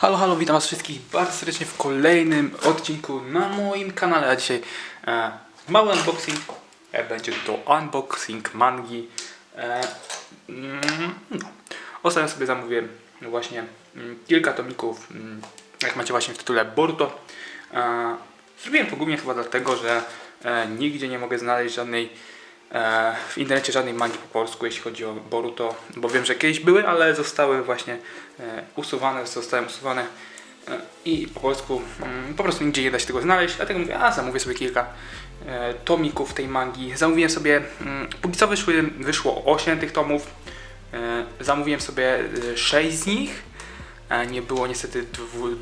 Halo, halo, witam was wszystkich bardzo serdecznie w kolejnym odcinku na moim kanale, a dzisiaj e, mały unboxing, e, będzie to unboxing mangi. E, mm, no. Ostatnio sobie zamówiłem właśnie mm, kilka tomików, mm, jak macie właśnie w tytule Boruto. E, zrobiłem to głównie chyba dlatego, że e, nigdzie nie mogę znaleźć żadnej w internecie żadnej magii po polsku, jeśli chodzi o Boruto, bo wiem, że kiedyś były, ale zostały właśnie e, usuwane, zostały usuwane e, i po polsku mm, po prostu nigdzie nie da się tego znaleźć, dlatego mówię, a zamówię sobie kilka e, tomików tej magii. Zamówiłem sobie, mm, póki co wyszły, wyszło 8 tych tomów, e, zamówiłem sobie 6 z nich, e, nie było niestety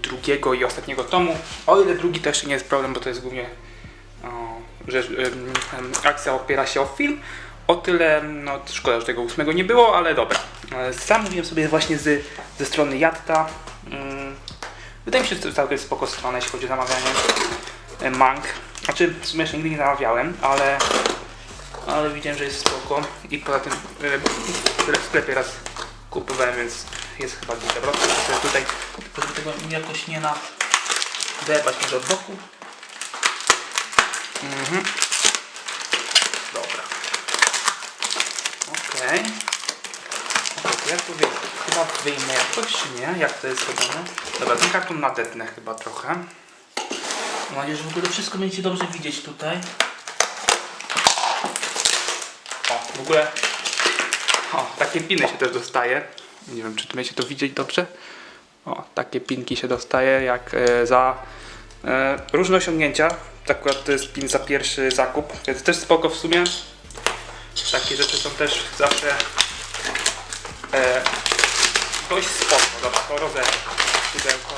drugiego i ostatniego tomu, o ile drugi jeszcze nie jest problem, bo to jest głównie że akcja opiera się o film. O tyle, no szkoda, że tego ósmego nie było, ale dobra. E, Zamówiłem sobie właśnie z, ze strony Jatta. Mm, Wydaje mi się, że to całkiem spoko strona, jeśli chodzi o zamawianie e, mang. Znaczy, w sumie jeszcze nigdy nie zamawiałem, ale, ale widziałem, że jest spoko. I poza tym e, w sklepie raz kupowałem, więc jest chyba gdzieś dobra. Tutaj, żeby tego jakoś nie na debać może od boku. Mhm. Dobra. Okej. Okay. jak to wyjmę? Chyba wyjmę jakoś, czy nie? Jak to jest zrobione? Dobra, ten karton nadetnę chyba trochę. Mam nadzieję, że w ogóle wszystko będziecie dobrze widzieć tutaj. O, w ogóle... O, takie piny się też dostaje. Nie wiem, czy tu będziecie to widzieć dobrze. O, takie pinki się dostaje jak e, za różne osiągnięcia. Akurat to jest pin za pierwszy zakup, więc też spoko w sumie. Takie rzeczy są też zawsze e, dość spoko. Dobra, to rozerwę pudełko.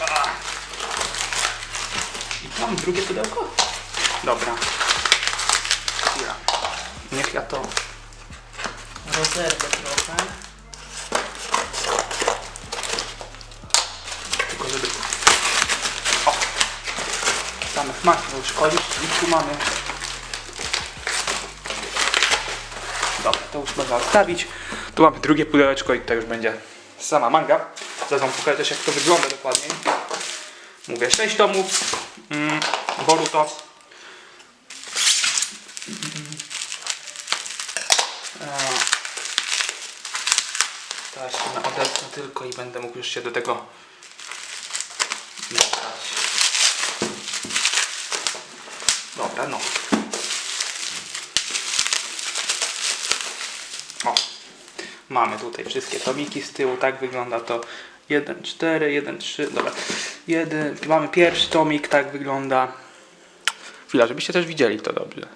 A. I mam drugie pudełko? Dobra. Chwila. Niech ja to rozerwę trochę. Tylko żeby... O! Samych machin szkolić i tu mamy... Dobra, to już można odstawić. Tu mamy drugie pudełeczko i to już będzie sama manga. Zaraz wam pokażę też jak to wygląda dokładniej. Mówię 6 tomów. Mm, Boruto. Eee. Teraz się odetnę tylko i będę mógł już się do tego dobrać. Dobra, no. O. Mamy tutaj wszystkie tomiki z tyłu, tak wygląda to 1, 4, 1, 3, dobra. Jeden, mamy pierwszy tomik, tak wygląda. Chwila, żebyście też widzieli to dobrze.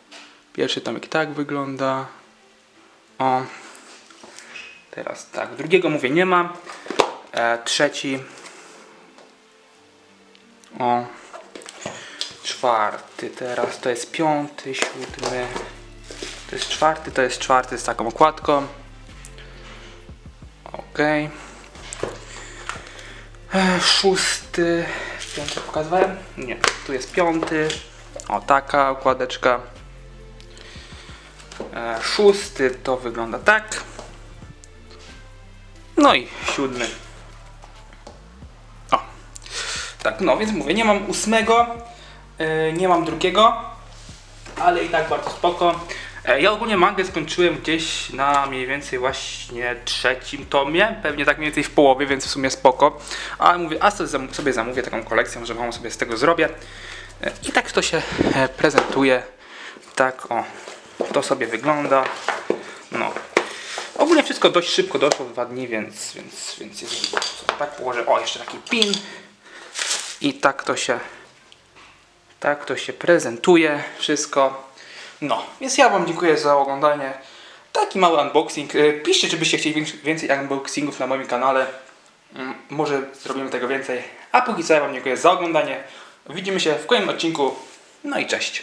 Pierwszy tomik tak wygląda. O. Teraz tak, drugiego mówię nie ma. E, trzeci. O. Czwarty teraz, to jest piąty, siódmy. To jest czwarty, to jest czwarty z taką okładką. Okej. E, Szósty. Piąty pokazywałem? Nie, tu jest piąty. O, taka okładeczka. E, Szósty to wygląda tak. No i siódmy. O. Tak, no więc mówię, nie mam ósmego, nie mam drugiego, ale i tak bardzo spoko. E, Ja ogólnie mangę skończyłem gdzieś na mniej więcej właśnie trzecim tomie, pewnie tak mniej więcej w połowie, więc w sumie spoko. Ale mówię, a sobie zam- sobie zamówię taką kolekcję, może wam sobie z tego zrobię. E, I tak to się e, prezentuje. Tak, o, to sobie wygląda. No. Ogólnie wszystko dość szybko doszło w dwa dni, więc, więc, więc jeżeli tak położę, o jeszcze taki pin i tak to się tak to się prezentuje wszystko. No, więc ja Wam dziękuję za oglądanie. Taki mały unboxing. E, Piszcie, czy byście chcieli więcej unboxingów na moim kanale. Mm, Może zrobimy tego więcej. A póki co ja Wam dziękuję za oglądanie. Widzimy się w kolejnym odcinku. No i cześć.